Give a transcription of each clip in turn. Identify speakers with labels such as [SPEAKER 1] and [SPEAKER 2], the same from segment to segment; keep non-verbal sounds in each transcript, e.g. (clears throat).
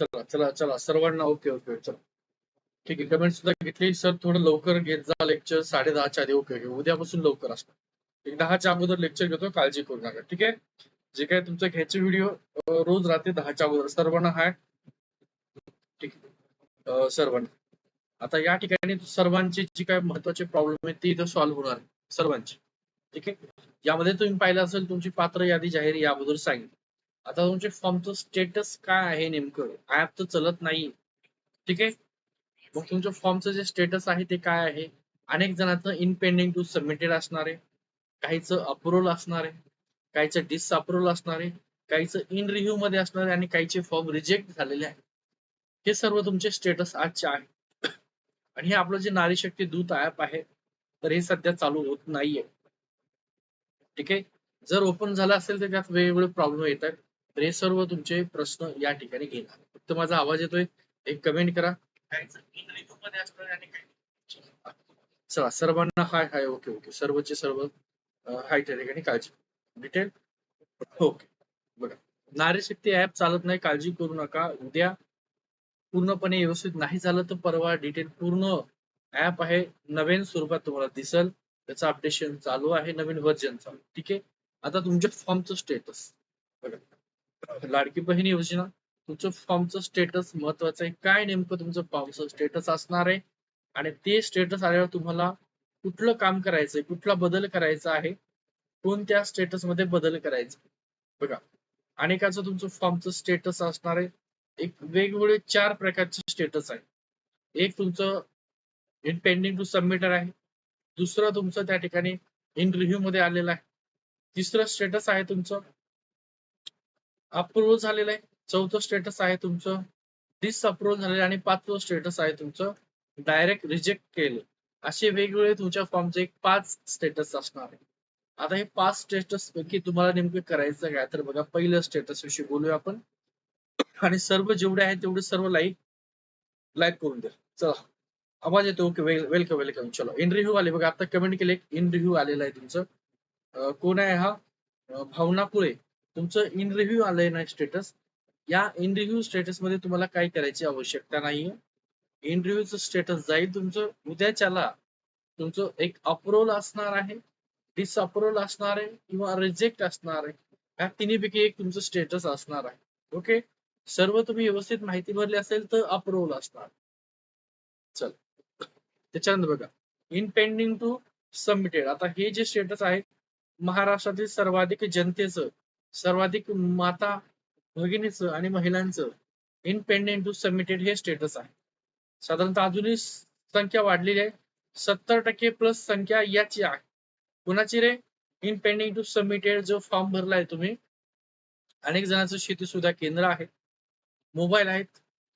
[SPEAKER 1] चला चला चला. सर्वांना ओके ओके चला. ठीक आहे कमेंट सुद्धा घेतली. सर थोडं लवकर घेत जा लेक्चर साडे दहाच्या आधी ओके ओके. उद्यापासून लवकर असणार. एक दहाच्या अगोदर लेक्चर घेतो काळजी करू नका. ठीक आहे? जे काय तुमचं घ्यायचे व्हिडिओ रोज रात्री दहाच्या अगोदर. सर्वांना हाय. ठीक आहे. सर्वांना. आता या ठिकाणी सर्वांची जी काय महत्त्वाचे प्रॉब्लेम आहेत ती इथं सॉल्व्ह होणार सर्वांची. ठीक आहे? यामध्ये तुम्ही पाहिलं असेल तुमची पात्र यादी जाहीर या अगोदर सांगितलं. आता तुमच्या फॉर्मचं स्टेटस काय आहे नेमकं? ऍप तर चलत नाही ठीक आहे? मग तुमच्या फॉर्मचं जे स्टेटस आहे ते काय आहे? अनेक जणांचं इन पेंडिंग टू सबमिटेड असणार आहे. काहीचं अप्रुव्हल असणार आहे. काहीचं डिसअप्रुव्हल असणार आहे. काहीचं इन रिव्ह्यू मध्ये असणार आहे आणि काहीचे फॉर्म रिजेक्ट झालेले आहे हे सर्व तुमचे स्टेटस आजचे आहे. आणि हे आपलं जे नारी शक्ती दूत ऍप आहे तर हे सध्या चालू होत नाहीये. ठीक आहे? जर ओपन झालं असेल तर त्यात वेगवेगळे प्रॉब्लेम येत आहेत तर हे सर्व तुमचे प्रश्न या ठिकाणी घेणार. फक्त माझा आवाज येतोय. एक कमेंट करा. चला सर्वांना हाय हाय ओके ओके सर्वचे सर्व हाय त्या ठिकाणी काळजी डिटेल ओके बघा. नारी शक्ती ऍप चालत नाही काळजी करू नका. उद्या पूर्णपणे व्यवस्थित नाही झालं तर परवा डिटेल पूर्ण ऍप आहे. नवीन स्वरूपात तुम्हाला दिसल. त्याचं अपडेशन चालू आहे. नवीन व्हर्जन चालू. ठीक आहे? आता तुमच्या फॉर्मचं स्टेटस बघा. लाडकी बहीण योजना तुमचं फॉर्मचं स्टेटस महत्वाचं आहे. काय नेमकं तुमचं फॉर्मचं स्टेटस असणार आहे? आणि ते स्टेटस आल्यावर तुम्हाला कुठलं काम करायचंय कुठला बदल करायचा आहे? कोणत्या स्टेटसमध्ये बदल करायचा बघा अनेकाचं तुमचं फॉर्मचं स्टेटस असणार आहे. एक वेगवेगळे चार प्रकारचे स्टेटस आहे. एक तुमचं इन पेंडिंग टू सबमिटर आहे. दुसरं तुमचं त्या ठिकाणी इन रिव्ह्यू मध्ये आलेलं आहे. तिसरं स्टेटस आहे तुमचं अप्रूव्ह झालेलं आहे. चौथं स्टेटस आहे तुमचं. डिसअप्रुव्ह झालेलं आहे आणि पाचवं स्टेटस आहे तुमचं. डायरेक्ट रिजेक्ट केलं. असे वेगवेगळे तुमच्या फॉर्मचे एक पाच स्टेटस असणार आहे. आता हे पाच स्टेटस पैकी तुम्हाला नेमकं करायचं काय? तर बघा पहिलं स्टेटस विषयी बोलूया आपण. आणि सर्व जेवढे आहेत तेवढे सर्व लाईक लाईक करून द्या. चला. आवाज येतो? ओके वेलकम वेलकम चलो. इन रिव्ह्यू आले. बघा आता कमेंट केले. इन रिव्ह्यू आलेला आहे तुमचं. कोण आहे हा? भावना कुळे. तुमचं इन रिव्ह्यू आलंय ना स्टेटस या इन रिव्ह्यू स्टेटसमध्ये तुम्हाला काय करायची आवश्यकता नाहीये. इन रिव्ह्यूचं स्टेटस जाईल तुमचं. उद्याच्याला तुमचं एक अप्रुव्हल असणार आहे डिसअप्रुव्हल असणार आहे किंवा रिजेक्ट असणार आहे. या तिन्हीपैकी एक तुमचं स्टेटस असणार आहे. ओके सर्व तुम्ही व्यवस्थित माहिती भरली असेल तर अप्रुव्हल असणार. चल. त्याच्यानंतर बघा. इन पेंडिंग टू सबमिटेड आता हे जे स्टेटस आहे महाराष्ट्रातील सर्वाधिक जनतेचं सर्वाधिक माता भगिनीचं आणि महिलांचं इन टू सबमिटेड हे स्टेटस आहे. साधारणतः अजूनही संख्या वाढलेली आहे. सत्तर टक्के प्लस संख्या याची आहे. कुणाची रे? इन पेंडिंग टू सबमिटेड जो फॉर्म भरलाय तुम्ही. अनेक जणांचं शेती सुद्धा केंद्र आहे. मोबाईल आहेत.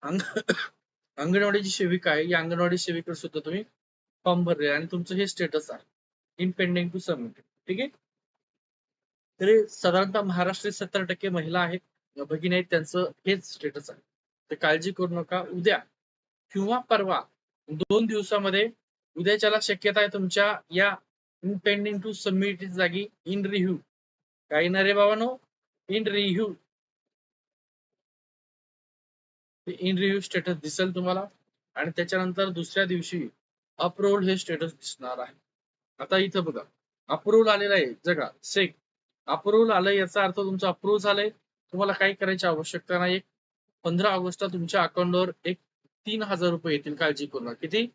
[SPEAKER 1] अंग (coughs) अंगणवाडीची सेविका आहे. या अंगणवाडी सेविकेवर सुद्धा तुम्ही फॉर्म भरले आणि तुमचं हे स्टेटस आहे. इन पेंडिंग टू सबमिटेड ठीक आहे? तरी साधारणतः महाराष्ट्रात सत्तर टक्के महिला आहेत. भगिनी आहेत त्यांचं हेच स्टेटस आहे. तर काळजी करू नका. उद्या किंवा परवा दोन दिवसामध्ये उद्याच्याला शक्यता आहे तुमच्या या इन पेंडिंग टू सबमिट जागी इन रिव्ह्यू काही ना रे बाबानो in review in review status दिसेल तुम्हाला. आणि त्याच्यानंतर दुसऱ्या दिवशी अप्रुव्हल हे स्टेटस दिसणार आहे. आता इथं बघा. अप्रुव्हल आलेलं आहे. जगा सेक अप्रुव्हल आलं याचा अर्थ तुमचं अप्रूव्ह झालंय. तुम्हाला काही करायची आवश्यकता नाही पंधरा ऑगस्टला तुमच्या अकाउंटवर एक तीन हजार रुपये येतील काळजी करू नका किती?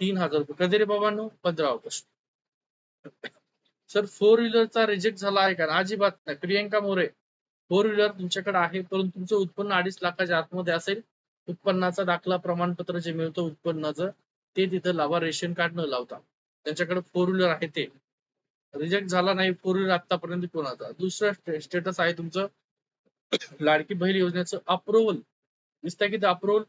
[SPEAKER 1] तीन हजार रुपये. कधी रे बाबांनो? पंधरा ऑगस्ट. सर फोर व्हीलरचा रिजेक्ट झाला आहे का? अजिबात नाही. प्रियंका मोरे फोर व्हीलर तुमच्याकडे आहे परंतु तुमचं उत्पन्न अडीच लाखाच्या आतमध्ये असेल. उत्पन्नाचा दाखला प्रमाणपत्र जे मिळतं उत्पन्नाचं ते तिथं लावा रेशन कार्ड न लावता. त्यांच्याकडे फोर व्हीलर आहे ते. रिजेक्ट झाला नाही फोर व्हीलर आतापर्यंत कोणाचा दुसरं स्टेटस आहे तुमचं. (coughs) लाडकी बहीण योजनेचं अप्रुव्हल दिसतंय की अप्रुव्हल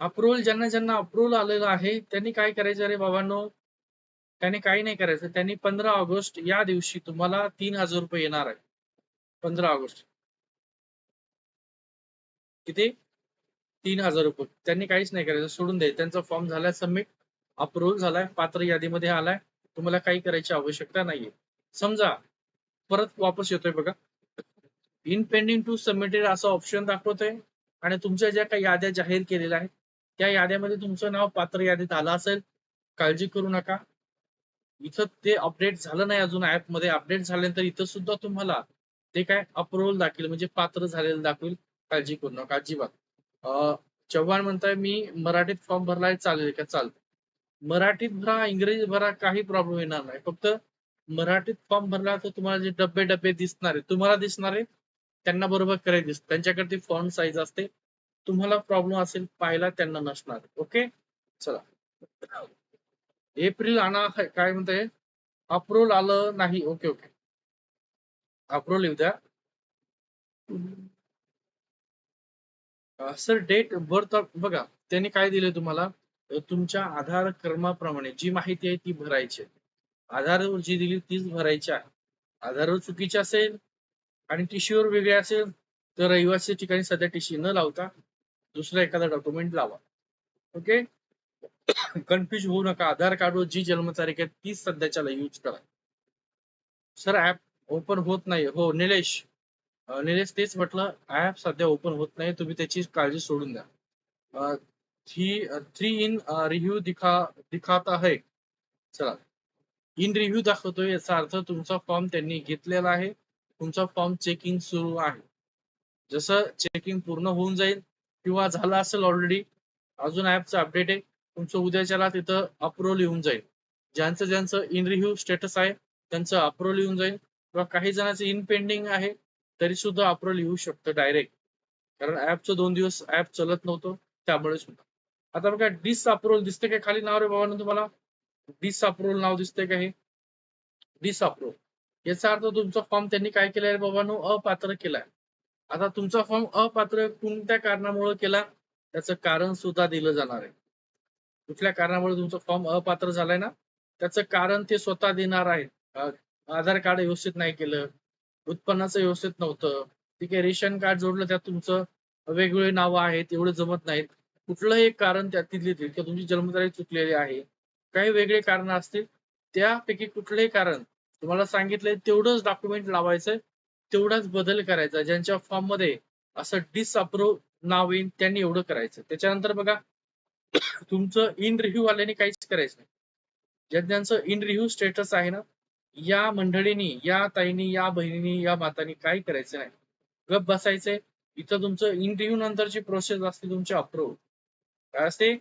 [SPEAKER 1] अप्रुव्हल ज्यांना ज्यांना अप्रुव्हल आलेलं आहे त्यांनी काय करायचं रे बाबांनो? त्यांनी काही नाही करायचं. त्यांनी पंधरा ऑगस्ट या दिवशी तुम्हाला तीन हजार रुपये येणार आहे. पंधरा ऑगस्ट. किती? तीन हजार रुपये. त्यांनी काहीच नाही करायचं. सोडून द्यायचं त्यांचा फॉर्म झालाय सबमिट अप्रुव्हल झालाय. पात्र यादीमध्ये आलाय. तुम्हाला काही करायची आवश्यकता नाहीये. समजा परत वापस येतोय बघा. इन पेंडिंग टू सबमिटेड असं ऑप्शन दाखवतोय. आणि तुमच्या ज्या काही याद्या जाहीर केलेल्या आहेत त्या याद्यामध्ये तुमचं नाव पात्र यादीत आलं असेल काळजी करू नका. इथं ते अपडेट झालं नाही अजून ऍपमध्ये. अपडेट झाल्यानंतर इथं सुद्धा तुम्हाला ते काय अप्रुव्हल दाखवेल म्हणजे पात्र झालेलं दाखवेल. काळजी करू नका. अजिबात. चव्हाण म्हणताय मी मराठीत फॉर्म भरलाय चालेल का? चालतं मराठीत भरा इंग्रजीत भरा काही प्रॉब्लेम येणार नाही. फक्त मराठीत फॉर्म भरला तर तुम्हाला जे डब्बे डब्बे दिसणार आहे तुम्हाला दिसणार आहे त्यांना बरोबर करायचे दिसत. त्यांच्याकडे ती फॉन्ट साईज असते तुम्हाला प्रॉब्लेम असेल पाहायला त्यांना नसणार. ओके चला. एप्रिल आणा काय म्हणताय? अप्रोल आलं नाही. ओके ओके अप्रोल येऊ द्या. सर डेट बर्थ ऑफ बघा त्यांनी काय दिले तुम्हाला? तुमच्या आधार क्रमाप्रमाणे जी माहिती आहे ती भरायची आधारवर जी दिली तीच भरायची आहे. आधारवर चुकीची असेल आणि टीशीवर वेगळे असेल तर रहिवासी ठिकाणी सध्या टीशी न लावता दुसरा एखादा डॉक्युमेंट लावा. ओके कन्फ्युज होऊ नका. आधार कार्डवर जी जन्मतारीख आहे तीच सध्याच्याला यूज करा. सर ऍप ओपन होत नाही हो निलेश. निलेश तेच म्हटलं ऍप सध्या ओपन होत नाही. तुम्ही त्याची काळजी सोडून द्या. थ्री थ्री इन रिव्ह्यू दिखा दिखात आहे. चला. इन रिव्ह्यू दाखवतो याचा अर्थ तुमचा फॉर्म त्यांनी घेतलेला आहे. तुमचा फॉर्म चेकिंग सुरू आहे. जसं चेकिंग पूर्ण होऊन जाईल किंवा झालं असेल ऑलरेडी अजून ऍपचं अपडेट आहे. तुमचं उद्याच्याला तिथं अप्रुव्हल येऊन जाईल. ज्यांचं ज्यांचं इन रिव्ह्यू स्टेटस आहे त्यांचं अप्रुव्हल येऊन जाईल. किंवा काही जणांचं इन पेंडिंग आहे तरी सुद्धा अप्रुव्हल येऊ शकतं डायरेक्ट कारण ऍपचं दोन दिवस ऍप चलत नव्हतं त्यामुळे सुद्धा आता बघा डिस अप्रुव्हल दिसते का खाली नाव रे बाबांना तुम्हाला? डिस अप्रुव्हल नाव दिसते का हे? Disapproval. याचा अर्थ तुमचा फॉर्म त्यांनी काय केलाय बाबांनो? अपात्र केलाय. आता तुमचा फॉर्म अपात्र कोणत्या कारणामुळे केला? त्याचं कारण सुद्धा दिलं जाणार आहे. कुठल्या कारणामुळे तुमचा फॉर्म अपात्र झालाय ना? त्याचं कारण ते स्वतः देणार आहेत. आधार कार्ड व्यवस्थित नाही केलं उत्पन्नाचं व्यवस्थित नव्हतं. ठीक आहे रेशन कार्ड जोडलं त्यात तुमचं वेगवेगळे नावं आहेत एवढे जमत नाहीत. कुठलंही एक कारण त्यातील देतील किंवा तुमची जन्मतारीख चुकलेली आहे. काही वेगळे कारण असतील त्यापैकी कुठलंही कारण तुम्हाला सांगितलंय तेवढंच डॉक्युमेंट लावायचं तेवढाच बदल करायचा ज्यांच्या फॉर्ममध्ये असं डिसअप्रूव्ह नाव येईल त्यांनी एवढं करायचं. त्याच्यानंतर बघा तुमचं इन रिव्ह्यू आल्याने काहीच करायचं नाही. ज्या- त्यांचं इन रिव्ह्यू स्टेटस आहे ना या मंडळींनी या ताईनी या बहिणींनी या मातांनी काही करायचं नाही. गप बसायचंय. इथं तुमचं इन रिव्ह्यू नंतरची प्रोसेस असते तुमची अप्रूव्ह काय असते?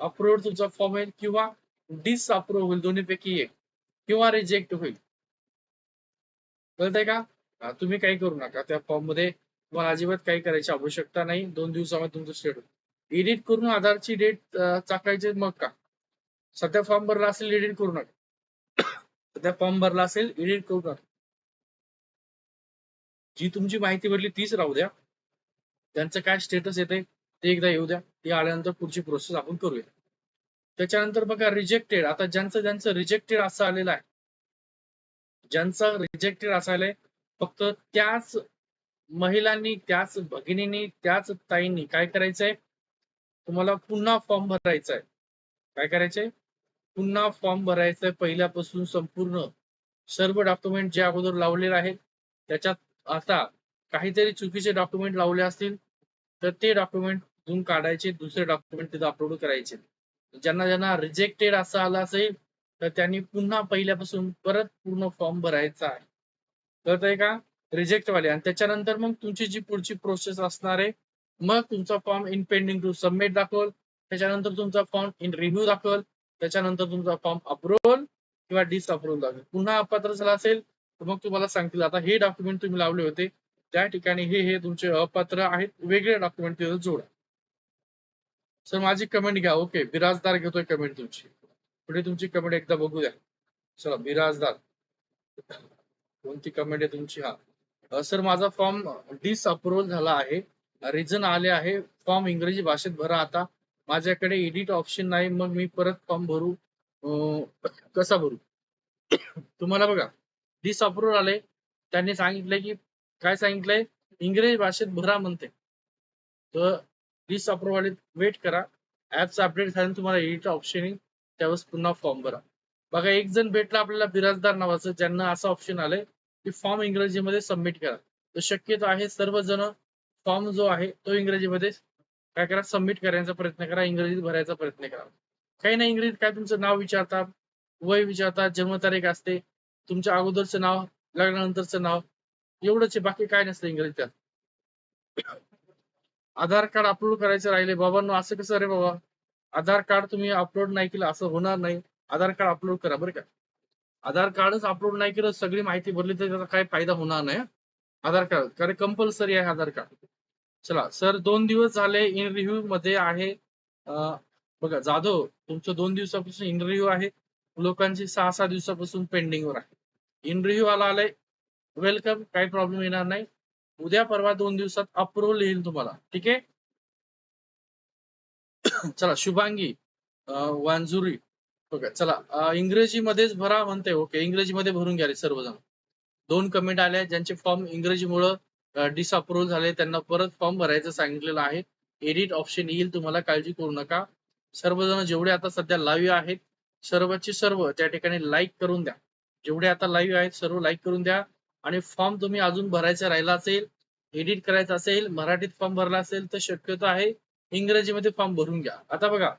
[SPEAKER 1] अप्रूव्ह तुमचा फॉर्म होईल किंवा डिस अप्रूव्ह होईल दोन्हीपैकी एक. किंवा रिजेक्ट होईल. कळतंय का? तुम्ही काही करू नका. त्या फॉर्ममध्ये तुम्हाला अजिबात काही करायची आवश्यकता नाही. दोन दिवसामध्ये तुमचं स्टेट एडिट करून आधारची डेट चाकायची मग का? सध्या फॉर्म भरला असेल एडिट करू नका. सध्या फॉर्म भरला असेल एडिट करू नका. जी तुमची माहिती भरली तीच राहू द्या. त्यांचं काय स्टेटस येते ते एकदा येऊ द्या. ते आल्यानंतर पुढची प्रोसेस आपण करूया. त्याच्यानंतर बघा रिजेक्टेड आता ज्यांचं ज्यांचं रिजेक्टेड असं आलेलं आहे ज्यांचं रिजेक्टेड असायलंय फक्त त्याच महिलांनी त्याच भगिनींनी त्याच ताईंनी काय करायचंय? तुम्हाला पुन्हा फॉर्म भरायचा आहे काय करायचंय? पुन्हा फॉर्म भरायचंय पहिल्यापासून संपूर्ण. सर्व डॉक्युमेंट जे अगोदर लावलेले आहेत त्याच्यात आता काहीतरी चुकीचे डॉक्युमेंट लावले असतील तर ते डॉक्युमेंट धुवून काढायचे दुसरे डॉक्युमेंट तिथे अपलोड करायचे. ज्यांना ज्यांना रिजेक्टेड असं आलं असेल तर त्यांनी पुन्हा पहिल्यापासून परत पूर्ण फॉर्म भरायचा आहे. कळतंय का? रिजेक्ट वाले आणि त्याच्यानंतर मग तुमची जी पुढची प्रोसेस असणार आहे मग तुमचा form in pending to submit दाखवल. त्याच्यानंतर तुमचा फॉर्म इन रिव्ह्यू दाखवल. त्याच्यानंतर तुमचा फॉर्म अप्रुव्हल किंवा डिस अप्रुव्हल दाखवेल. पुन्हा अपात्र झाला असेल तर मग तुम्हाला सांगतील आता हे डॉक्युमेंट तुम्ही लावले होते त्या ठिकाणी हे हे तुमचे अपात्र आहेत. वेगळे डॉक्युमेंट तिथे जोडा. सर माझी कमेंट घ्या. ओके बिराजदार घेतोय कमेंट तुमची. पुढे तुमची कमेंट एकदा बघू द्या. चला बिराजदार. कोणती कमेंट आहे तुमची? हा. सर माझा फॉर्म डिस अप्रुव्हल झाला आहे. रिझन आले आहे. फॉर्म इंग्रजी भाषेत भरा आता. माझ्याकडे एडिट ऑप्शन नाही. मग मी परत फॉर्म भरू. कसा भरू? (coughs) तुम्हाला बघा. डिस अप्रुव्हल आले त्यांनी सांगितलंय की काय सांगितलंय? इंग्रजी भाषेत भरा म्हणते. तर डिस अप्रुव्हल वेट करा. ऍप्स अपडेट झाल्यानंतर तुम्हाला एडिट ऑप्शन येईल. त्यावेळेस पुन्हा फॉर्म भरा. बघा एक जण भेटला आपल्याला बिराजदार नावाचं. ज्यांना असं ऑप्शन आलंय की फॉर्म इंग्रजीमध्ये सबमिट करा. तर शक्यतो आहे सर्वजण फॉर्म जो आहे तो इंग्रजीमध्ये काय करा सबमिट करायचा प्रयत्न करा. इंग्रजीत भरायचा प्रयत्न करा. काही नाही इंग्रजीत काय तुमचं नाव विचारतात वय विचारतात जन्मतारीख असते तुमच्या अगोदरचं नाव लग्नानंतरचं नाव एवढंच आहे बाकी काय नसतं इंग्रजी त्यात. आधार कार्ड अपलोड करायचं राहिले बाबांनो असं कसं रे बाबा? आधार कार्ड तुम्ही अपलोड नाही केलं असं होणार नाही. आधार कार्ड अपलोड करा बरं का. आधार कार्डच अपलोड नाही केलं सगळी माहिती भरली तर त्याचा काय फायदा होणार नाही आधार कार्ड कारण कंपल्सरी आहे आधार कार्ड. चला सर दोन दिवस झाले इन रिव्ह्यू मध्ये आहे. बघा जाधव तुमचं दोन दिवसापासून इन रिव्ह्यू आहे. लोकांची सहा सहा दिवसापासून पेंडिंग वर आहे. इन रिव्ह्यू आला आलाय वेलकम काही प्रॉब्लेम येणार नाही. उद्या परवा दोन दिवसात अप्रुव्हल येईल तुम्हाला ठीक आहे? (coughs) चला शुभांगी वांजुरी. ओके चला इंग्रजीमध्येच भरा म्हणते ओके इंग्रजीमध्ये भरून घ्या रे सर्वजण. दोन कमेंट आले ज्यांचे फॉर्म इंग्रजीमुळे डिसअप्रूव्हल झाले त्यांना परत फॉर्म भरायचं सांगितलेलं आहे. एडिट ऑप्शन येईल तुम्हाला काळजी करू नका. सर्वजण जेवढे आता सध्या लाईव्ह आहेत सर्वचे सर्व त्या ठिकाणी लाईक करून द्या. जेवढे आता लाईव्ह आहेत सर्व लाईक करून द्या. आणि फॉर्म तुम्ही अजून भरायचा राहिला असेल एडिट करायचा असेल मराठीत फॉर्म भरला असेल तर शक्यतो आहे इंग्रजीमध्ये फॉर्म भरून घ्या. आता बघा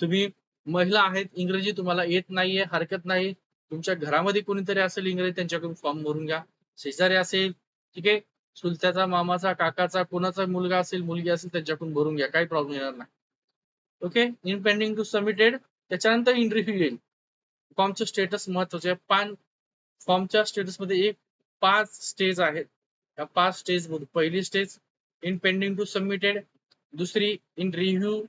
[SPEAKER 1] तुम्ही महिला आहेत इंग्रजी तुम्हाला येत नाहीये हरकत नाही. तुमच्या घरामध्ये कोणीतरी असेल इंग्रजी त्यांच्याकडून फॉर्म भरून घ्या. शेजारी असेल ठीक आहे? चुलत्याचा मामाचा काकाचा कोणाचा मुलगा असेल मुलगी असेल त्यांच्याकडून भरून घ्या काही प्रॉब्लेम येणार नाही. Okay? In pending to submitted त्याच्यानंतर इंटरव्ह्यू येईल. फॉर्मचं स्टेटस महत्त्वाचे आहे. पान फॉर्मच्या स्टेटसमध्ये एक पाच स्टेज आहेत. या पाच स्टेजमध्ये पहिली stage in pending to submitted दुसरी इन रिव्ह्यू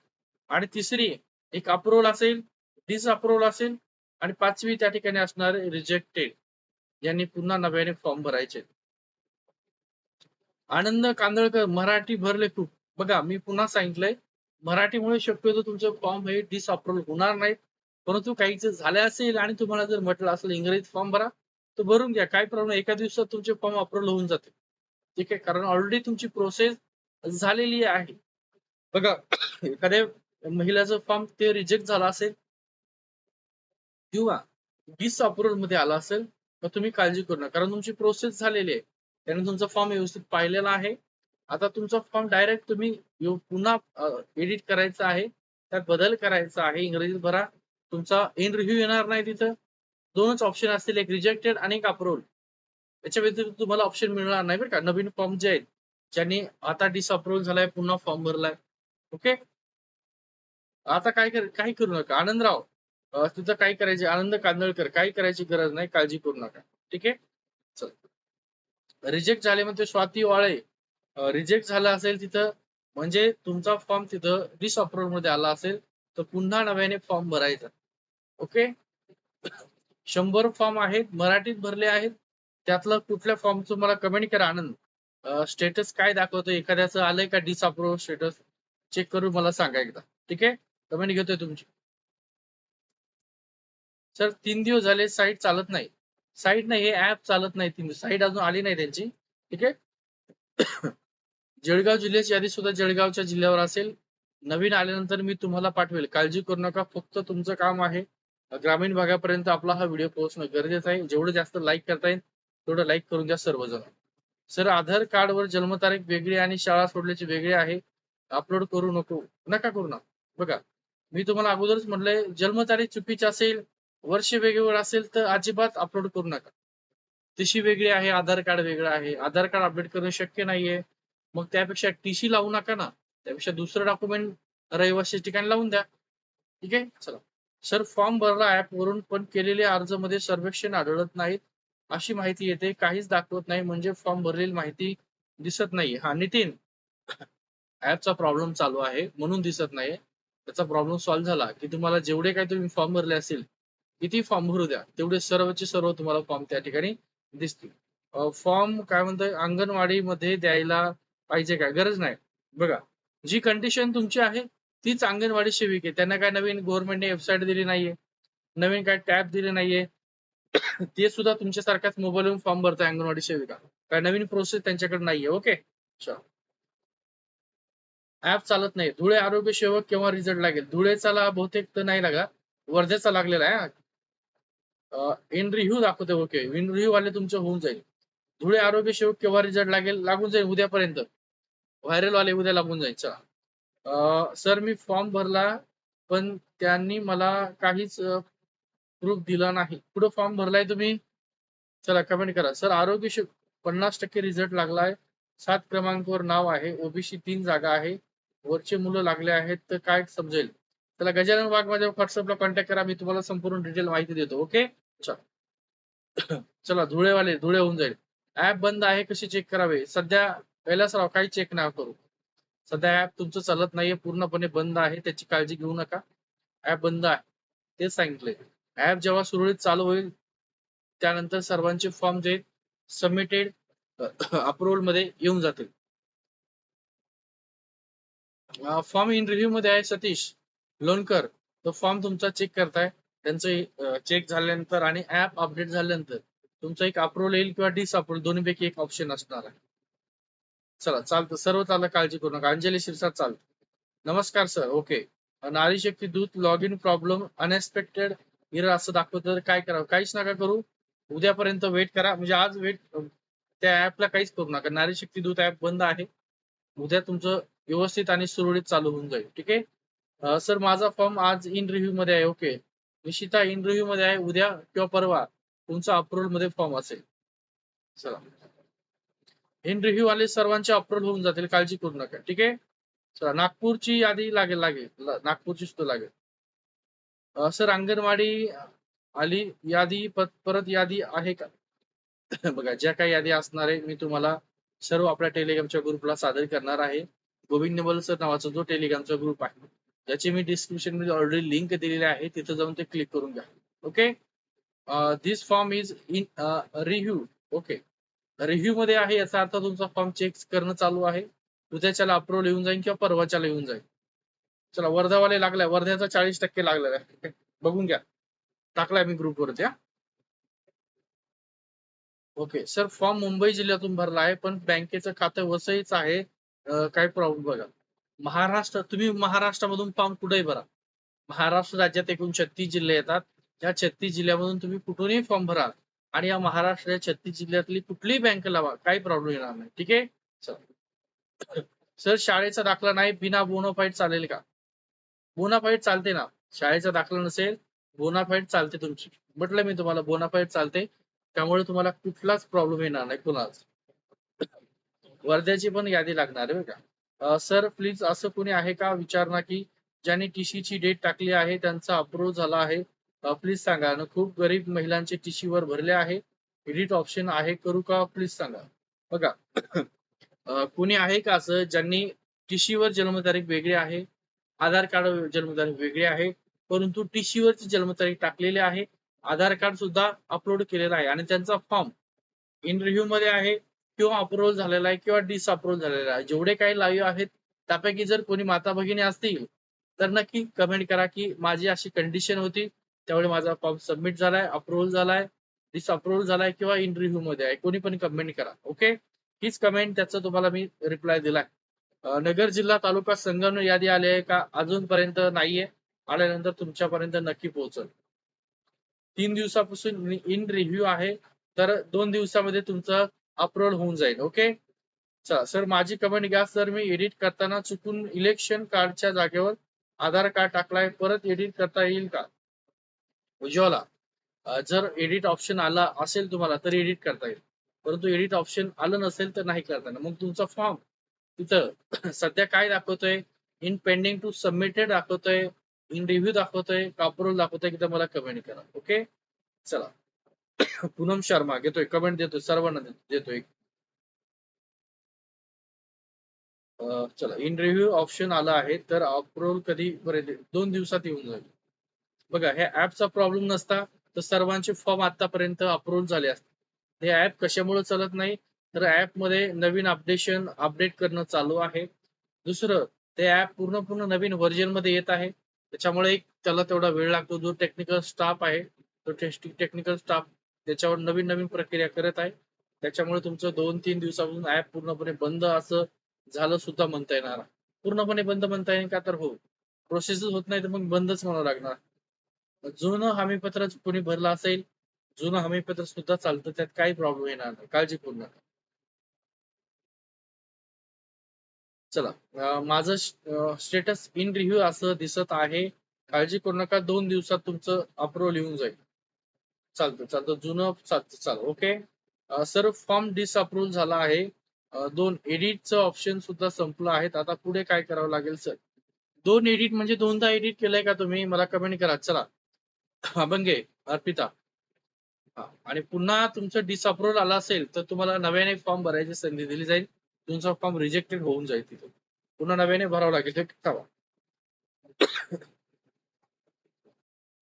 [SPEAKER 1] आणि तिसरी एक अप्रुव्हल असेल डिस अप्रुव्हल असेल आणि पाचवी त्या ठिकाणी असणारे रिजेक्टेड यांनी पुन्हा नव्याने फॉर्म भरायचे. आनंद कांदळकर मराठी भरले खूप. बघा मी पुन्हा सांगितलंय मराठीमुळे शक्यतो तुमचे फॉर्म हे डिस अप्रुव्हल होणार नाहीत परंतु काहीच जर झाले असेल आणि तुम्हाला जर म्हटलं असेल इंग्रजीत फॉर्म भरा. तर भरून घ्या. काय प्रॉब्लेम एका दिवसात तुमचे फॉर्म अप्रुव्हल होऊन जाते ठीक आहे? कारण ऑलरेडी तुमची प्रोसेस झालेली आहे. बघा एखाद्या महिलाचा फॉर्म ते रिजेक्ट झाला असेल किंवा डिस अप्रुव्हलमध्ये आला असेल तर तुम्ही काळजी करू नका. कारण तुमची प्रोसेस झालेली आहे. त्याने तुमचा फॉर्म व्यवस्थित पाहिलेला आहे. आता तुमचा फॉर्म डायरेक्ट तुम्ही पुन्हा एडिट करायचा आहे. त्यात बदल करायचा आहे. इंग्रजीत भरा. तुमचा इन रिव्ह्यू येणार नाही तिथं. दोनच ऑप्शन असतील एक रिजेक्टेड आणि एक अप्रूव्ह याच्या व्यतिरिक्त तुम्हाला ऑप्शन मिळणार नाही बरं का. नवीन फॉर्म जे आहेत ज्यांनी आता डिसअप्रूव्ह झालाय पुन्हा फॉर्म भरलाय. ओके आता काय कर काही करू नका. आनंदराव तुझं तिथं काय करायचे? आनंद कांदळकर काही करायची गरज नाही. काळजी करू नका. ठीक आहे? चल. रिजेक्ट झाले म्हणजे स्वाती वाळे. रिजेक्ट झाला असेल तिथं म्हणजे तुमचा फॉर्म तिथं डिसअप्रुव्हलमध्ये आला असेल तर पुन्हा नव्याने फॉर्म भरायचा. ओके शंभर फॉर्म आहेत मराठीत भरले आहेत. त्यातलं कुठल्या फॉर्मचं मला कमेंट करा आनंद. स्टेटस काय दाखवतो एखाद्याचं आलंय का डिसअप्रुव्ह स्टेटस चेक करून मला सांगा एकदा. ठीक आहे? कमेंट घेतोय तुमची. सर तीन दिवस झाले साईट चालत नाही. साईट नाही हे ऍप चालत नाही तीन साईट अजून आली नाही त्यांची. ठीक आहे? (coughs) जळगाव जिल्ह्याची यादी सुद्धा जळगावच्या जिल्ह्यावर असेल. नवीन आल्यानंतर मी तुम्हाला पाठवेल. काळजी करू नका. फक्त तुमचं काम आहे. ग्रामीण भागापर्यंत आपला हा व्हिडिओ पोहोचणं गरजेचं आहे. जेवढं जास्त लाईक करता येईल तेवढं लाईक करून द्या सर्वजण. सर आधार कार्डवर जन्मतारीख वेगळी आणि शाळा सोडल्याची वेगळी आहे. अपलोड करू नको. नका करू ना. बघा मी तुम्हाला अगोदरच म्हटलंय जन्मतारीख चुकीची असेल वर्ष वेगवेगळं असेल तर अजिबात अपलोड करू नका. टीशी वेगळी आहे आधार कार्ड वेगळं आहे. आधार कार्ड अपडेट करणं शक्य नाहीये. मग त्यापेक्षा टीसी लावू नका ना. त्यापेक्षा दुसरं डॉक्युमेंट रहिवासी ठिकाणी लावून द्या. ठीक आहे? चला. सर फॉर्म भरला ऍप वरून पण केलेल्या अर्जामध्ये सर्वेक्षण आढळत नाहीत. अशी माहिती येते काहीच दाखवत नाही म्हणजे फॉर्म भरलेली माहिती दिसत नाही. हा नितीन. ऍपचा प्रॉब्लेम चालू आहे म्हणून दिसत नाही त्याचा प्रॉब्लेम सॉल्व्ह झाला की तुम्हाला जेवढे काही तुम्ही फॉर्म भरले असेल किती फॉर्म भरू द्या तेवढे सर्वचे सर्व तुम्हाला फॉर्म त्या ठिकाणी दिसतील. फॉर्म काय म्हणतोय अंगणवाडीमध्ये द्यायला पाहिजे काय? गरज नाही. बघा जी कंडिशन तुमची आहे तीच अंगणवाडी सेविक आहे. त्यांना काय नवीन गव्हर्नमेंटने वेबसाईट दिली नाहीये नवीन काय टॅब दिले नाहीये. ते सुद्धा तुमच्यासारख्याच मोबाईलवरून फॉर्म भरताय अंगणवाडी सेविका. काय नवीन प्रोसेस त्यांच्याकडे नाहीये ओके ऍप चालत नाही. धुळे आरोग्य सेवक केव्हा रिझल्ट लागेल? धुळेचाला बहुतेक तर नाही लागला. वर्ध्याचा लागलेला आहे इन रिव्ह्यू दाखवते ओके इन रिव्ह्यू वाले तुमचं होऊन जाईल. धुळे आरोग्य सेवक केव्हा रिझल्ट लागेल? लागून जाईल उद्यापर्यंत. व्हायरल वाले उद्या लागून जाईल. चला. सर मी फॉर्म भरला पण त्यांनी मला काहीच प्रूफ दिला नाही. कुठं फॉर्म भरलाय तुम्ही? चला कमेंट करा. सर आरोग्य पन्नास टक्के रिझल्ट लागलाय. सात क्रमांकावर नाव आहे. ओबीसी तीन जागा आहे. वरचे मुलं लागले आहेत तर काय समजेल? त्याला गजानन वाघ माझ्या व्हॉट्सअपला कॉन्टॅक्ट करा. मी तुम्हाला संपूर्ण डिटेल माहिती देतो ओके (coughs) चला. धुळेवाले धुळे होऊन जाईल. ऍप बंद आहे कशी चेक करावे? सध्या पहिलाच राव काही चेक नाव करू. सध्या ऍप तुमचं चालत नाहीये पूर्णपणे बंद आहे त्याची काळजी घेऊ नका. ऍप बंद आहे. तेच सांगितले ऍप जेव्हा सुरळीत चालू होईल त्यानंतर सर्वांचे फॉर्म जे सबमिटेड अप्रुव्हलमध्ये येऊन जातील. फॉर्म इन रिव्ह्यू मध्ये आहे सतीश लोणकर. तो फॉर्म तुमचा चेक करताय. त्यांचं चेक झाल्यानंतर आणि ऍप अपडेट झाल्यानंतर तुमचा एक अप्रुव्हल येईल किंवा डिस अप्रुव्हल दोन्हीपैकी एक ऑप्शन असणार आहे. चला चालतं. सर्व चाललं काळजी करू नका. अंजली शिरसाट चालतं. नमस्कार sir. Okay. Nari Shakti Doot log in problem unexpected error असं दाखवतं. तर काय करावं? काहीच नका करू. उद्यापर्यंत वेट करा. म्हणजे आज वेट त्या ऍपला काहीच करू नका. नारी शक्ती दूत ऍप बंद आहे. उद्या तुमचं व्यवस्थित आणि सुरळीत चालू होऊन जाईल. ठीक आहे? सर माझा फॉर्म आज इन रिव्ह्यू मध्ये आहे. ओके. निशिता इन रिव्ह्यू मध्ये आहे. उद्या किंवा परवा तुमचा अप्रुव्हलमध्ये फॉर्म असेल. चला. इन रिव्ह्यू आले सर्वांचे अप्रूव्हल होऊन जातील काळजी करू नका. ठीक आहे? चला नागपूरची यादी लागेल लागेल. नागपूरची सुद्धा लागेल. सर अंगणवाडी आली यादी परत यादी आहे का? (coughs) बघा ज्या काही यादी असणार आहे मी तुम्हाला सर्व आपल्या टेलिग्रामच्या ग्रुपला सादर करणार आहे. गोविंद नेबल सर नावाचा जो टेलिग्रामचा ग्रुप आहे ज्याची मी डिस्क्रिप्शनमध्ये ऑलरेडी लिंक दिलेली आहे तिथे जाऊन ते क्लिक करून घ्या. Okay this form is in review okay review मध्ये आहे याचा अर्थ तुमचा फॉर्म चेक करणं चालू आहे. उद्याच्याला अप्रुव्हल येऊन जाईल किंवा परवाच्याला येऊन जाईल. चला वर्धावाले लागलाय. वर्ध्याचा चाळीस टक्के लागलेला आहे. बघून घ्या. टाकलाय मी ग्रुप वरती ओके सर फॉर्म मुंबई जिल्ह्यातून भरला आहे पण बँकेचं खातं वसईच आहे. काय प्रॉब्लेम बघा. महाराष्ट्र तुम्ही महाराष्ट्रामधून फॉर्म कुठेही भरा. महाराष्ट्र राज्यात एकूण छत्तीस जिल्हे येतात. या छत्तीस जिल्ह्यामधून तुम्ही कुठूनही फॉर्म भरा आणि या महाराष्ट्र छत्तीस जिल्ह्यातली कुठलीही बँक लावा काही प्रॉब्लेम येणार नाही. ठीक आहे? सर शाळेचा दाखला नाही बिना बोनोफाईट चालेल का? बोनाफाईट चालते ना. शाळेचा दाखला नसेल बोनाफाईट चालते तुमची. म्हटलं मी तुम्हाला बोनाफाईट चालते. त्यामुळे तुम्हाला कुठलाच प्रॉब्लेम येणार नाही कुणाच. वर्ध्याची पण यादी लागणार आहे का. सर प्लीज असं कोणी आहे का? विचारणा की ज्यांनी टीसी ची डेट टाकली आहे त्यांचा अप्रूव्ह झाला आहे. प्लीज सांगा. आणि खूप गरीब महिलांचे टीसी वर भरले आहे. एडिट ऑप्शन आहे करू का? प्लीज सांगा. बघा. (coughs) कुणी आहे का असं? ज्यांनी टिशीवर वर जन्मतारीख वेगळी आहे. आधार कार्ड जन्मतारीख वेगळी आहे. परंतु टीसी वरची जन्मतारीख टाकलेली आहे. आधार कार्ड सुद्धा अपलोड केलेला आहे. आणि त्यांचा फॉर्म इन रिव्ह्यू मध्ये आहे. किंवा अप्रुव्हल झालेला आहे किंवा डिसअप्रुव्हल झालेला आहे. जेवढे काही लाईव्ह आहेत त्यापैकी जर कोणी माता भगिनी असतील तर नक्की कमेंट करा की माझी अशी कंडिशन होती. त्यामुळे माझा फॉर्म सबमिट झालाय अप्रुव्हल झालाय डिसअप्रुव्हल झालाय किंवा इन रिव्ह्यू मध्ये आहे. कोणी पण कमेंट करा ओके हीच कमेंट त्याचा तुम्हाला मी रिप्लाय दिलाय. नगर जिल्हा तालुका संगम यादी आली आहे का? अजूनपर्यंत नाहीये. आल्यानंतर तुमच्यापर्यंत नक्की पोहोचल. तीन दिवसापासून इन रिव्ह्यू आहे. तर दोन दिवसामध्ये तुमचं अप्रुव्हल होऊन जाईल ओके चला सर माझी कमेंट घ्या. सर मी एडिट करताना चुकून इलेक्शन कार्डच्या जागेवर आधार कार्ड टाकलाय. परत एडिट करता येईल का? उज्ज्वला. जर एडिट ऑप्शन आला असेल तुम्हाला तर एडिट करता येईल. परंतु एडिट ऑप्शन आलं नसेल तर नाही करता येणार. मग तुमचा फॉर्म तिथं (clears throat) सध्या काय दाखवतोय? इन पेंडिंग टू सबमिटेड दाखवतोय. इन रिव्ह्यू दाखवतोय. अप्रुव्हल दाखवतोय की मला कमेंट करा. ओके चला. (clears throat) पूनम शर्मा घेतोय. कमेंट देतोय. सर्वांना देतोय. चला. इन रिव्ह्यू ऑप्शन आला आहे तर अप्रोल कधी दोन दिवसात येऊन जाईल. बघा हे ऍपचा प्रॉब्लेम नसता तर सर्वांचे फॉर्म आतापर्यंत अप्रूव्ह झाले असते. हे ऍप कशामुळे चालत नाही? तर ऍपमध्ये नवीन अपडेशन अपडेट करणं चालू आहे. दुसरं ते ऍप पूर्ण पूर्ण नवीन व्हर्जनमध्ये येत आहे. त्याच्यामुळे एक त्याला तेवढा वेळ लागतो. जो टेक्निकल स्टाफ आहे तो टेक्निकल स्टाफ त्याच्यावर नवीन नवीन प्रक्रिया करत आहे. त्याच्यामुळे तुमचं दोन तीन दिवसापासून ऍप पूर्णपणे बंद असं झालं सुद्धा म्हणता येणार. पूर्णपणे बंद म्हणता येईल का? तर हो. प्रोसेसच होत नाही तर मग बंदच म्हणावं लागणार. जुनं हमीपत्र कोणी भरलं असेल जुनं हमीपत्र सुद्धा चालतं त्यात काही प्रॉब्लेम येणार नाही. काळजी करू नका. चला माझं स्टेटस इन रिव्ह्यू असं दिसत आहे. काळजी करू नका दोन दिवसात तुमचं अप्रुव्हल येऊन जाईल. चालतं चालतं जुनं चालतं चाल ओके सर फॉर्म डिसअप्रूव्ह झाला आहे. दोन एडिटचं ऑप्शन सुद्धा संपलं आहे आता पुढे काय करावं लागेल सर दोन एडिट म्हणजे दोनदा एडिट केलंय का तुम्ही? मला कमेंट करा. चला. अभंगे अर्पिता. आणि पुन्हा तुमचं डिसअप्रुव्हल आला असेल तर तुम्हाला नव्याने फॉर्म भरायची संधी दिली जाईल. तुमचा फॉर्म रिजेक्टेड होऊन जाईल तिथे पुन्हा नव्याने भरावं लागेल ते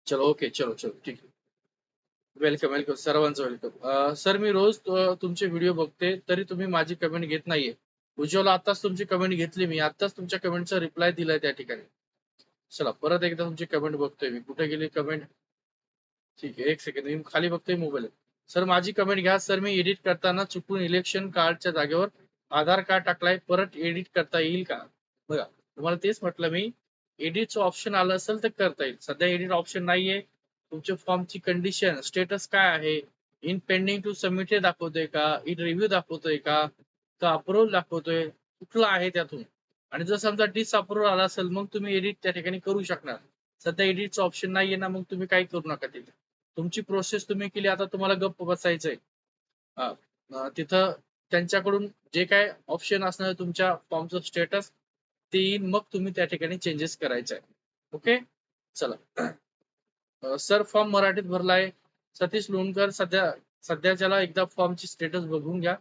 [SPEAKER 1] चलो ओके चलो चलो ठीक आहे. वेलकम वेलकम सर्वांचं वेलकम सर मी रोज तुमचे व्हिडिओ बघते तरी तुम्ही माझी कमेंट घेत नाहीये. उज्ज्वला आताच तुमची कमेंट घेतली मी आताच तुमच्या कमेंटचा रिप्लाय दिलाय त्या ठिकाणी. चला परत एकदा तुमची कमेंट बघतोय मी. कुठे गेली कमेंट ठीक आहे एक सेकंड मी खाली बघतोय मोबाईल सर माझी कमेंट घ्या. सर मी एडिट करताना चुकून इलेक्शन कार्डच्या जागेवर आधार कार्ड टाकलाय. परत एडिट करता येईल का? बघा तुम्हाला तेच म्हटलं मी. एडिटचं ऑप्शन आलं असेल तर करता येईल. सध्या एडिट ऑप्शन नाहीये. तुमच्या फॉर्मची कंडिशन स्टेटस काय आहे? इन पेंडिंग टू सबमिटेड दाखवतोय का? इन रिव्ह्यू दाखवतोय का? तर अप्रुव्हल दाखवतोय? कुठला आहे त्यातून? आणि जर समजा डिसअप्रुव्हल आला असेल मग तुम्ही एडिट त्या ठिकाणी करू शकणार. सध्या एडिटचं ऑप्शन नाहीये ना मग तुम्ही काही करू नका तिथे. तुमची प्रोसेस तुम्ही केली आता तुम्हाला गप्प बसायचंय. तिथं त्यांच्याकडून जे काय ऑप्शन असणार तुमच्या फॉर्मचं स्टेटस ते येईन मग तुम्ही त्या ठिकाणी चेंजेस करायचे आहे ओके चला सर फॉर्म मराठीत भरलाय. सतीश लोणकर सध्या सध्याच्याला एकदा फॉर्मची स्टेटस बघून घ्या.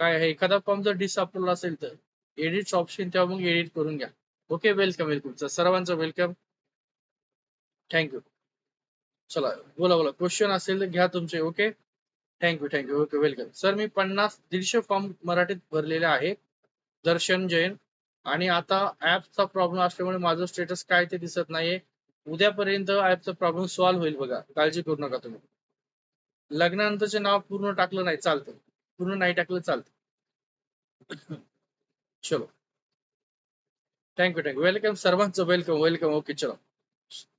[SPEAKER 1] काय आहे? एखादा फॉर्म जर डिसअपलोड असेल तर एडिट ऑप्शन तेव्हा मग एडिट करून घ्या. ओके वेलकम वेलकम सर्वांचं वेलकम थँक्यू चला बोला बोला. क्वेश्चन असेल तर घ्या तुमचे okay thank you thank you okay welcome sir मी पन्नास दीडशे फॉर्म मराठीत भरलेले आहे. दर्शन जैन. आणि आता ऍपचा प्रॉब्लेम असल्यामुळे माझं स्टेटस काय ते दिसत नाहीये. उद्यापर्यंत ऍपचा प्रॉब्लेम सॉल्व्ह होईल बघा. काळजी करू नका तुम्ही. लग्नानंतरचे नाव पूर्ण टाकलं नाही चालतं. पूर्ण नाही टाकलं चालतं. (coughs) चलो. Thank you thank you welcome सर्वांचं वेलकम वेलकम ओके चलो.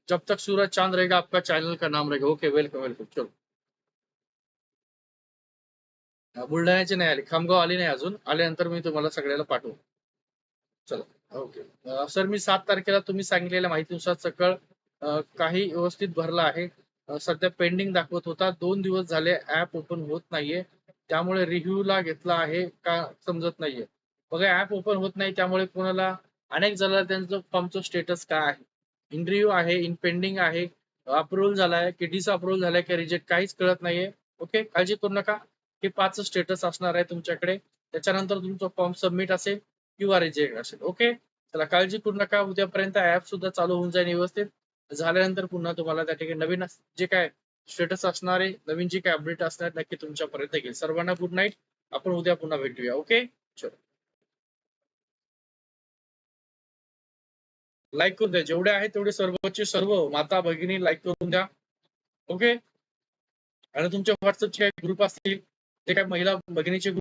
[SPEAKER 1] जब तक सूरज चांद रहेगा आपका चैनल का नाम रहेगा। ओके वेलकम वेलकम चलो। बुलढाण्याची नाही आले खामगाव आली नाही अजून। आल्यानंतर मी तुम्हाला सगळ्याला पाठवू। चला ओके सर मी सात तारखेला तुम्ही सांगितलेल्या माहितीनुसार सकाळ काही व्यवस्थित भरला आहे. सध्या पेंडिंग दाखवत होता. दोन दिवस झाले ऍप ओपन होत नाहीये. त्यामुळे रिव्ह्यूला घेतला आहे का समजत नाहीये. बघा ऍप ओपन होत नाही त्यामुळे कोणाला अनेक जणांना त्यांचं फॉर्मचं स्टेटस काय आहे? इंटरव्ह्यू आहे इन पेंडिंग आहे अप्रुव्हल झालाय की डिसअप्रुव्हल झालाय की रिजेक्ट काहीच कळत नाहीये. ओके काळजी करू नका. हे पाच स्टेटस असणार आहे तुमच्याकडे. त्याच्यानंतर तुमचा फॉर्म सबमिट असेल किंवा रिजेक्ट असेल. ओके चला काळजी करू नका. उद्यापर्यंत ऍप सुद्धा चालू होऊन जाईल व्यवस्थित. झाल्यानंतर पुन्हा तुम्हाला त्या ठिकाणी नवीन जे काय स्टेटस असणार आहे नवीन जे काय अपडेट असणार नक्की तुमच्यापर्यंत येईल सर्वांना गुड नाईट आपण उद्या पुन्हा भेटूया. ओके चलो. लाईक करून द्या. जेवढे आहेत तेवढे सर्वचे सर्व माता भगिनी लाईक करून द्या. ओके आणि तुमच्या व्हॉट्सअपचे काही ग्रुप असतील ते काय महिला भगिनीचे